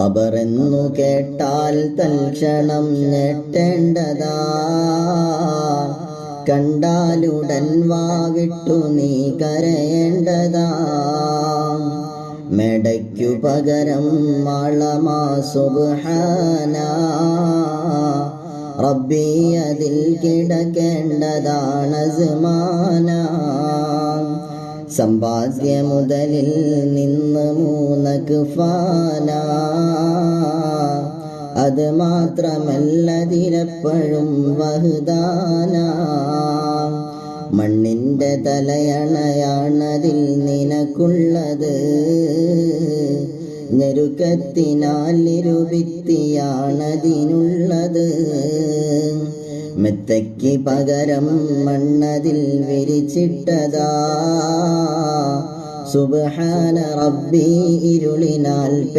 ഖബറെന്നു കേട്ടാൽ തൽക്ഷണം ഞെട്ടേണ്ടതാ. കണ്ടാലുടൻ വാവിട്ടു നീ കരയേണ്ടതാ. മെടയ്ക്കു പകരം മാളമാ സുബ്ഹാന. റബ്ബി അതിൽ കിടക്കേണ്ടതാണ് സമ്പാദ്യ മുതലിൽ നിന്ന് മൂന്നക്ക് അത് മാത്രമല്ല തിരപ്പഴും വഹുദാന. മണ്ണിന്റെ തലയണയാണതിൽ നിനക്കുള്ളത്. ഞെരുക്കത്തിനാൽ നിരൂപിത്തിയാണതിനുള്ളത്. മെത്തയ്ക്ക് പകരം മണ്ണതിൽ വിരിച്ചിട്ടതാ. سبحان ربي اجلنا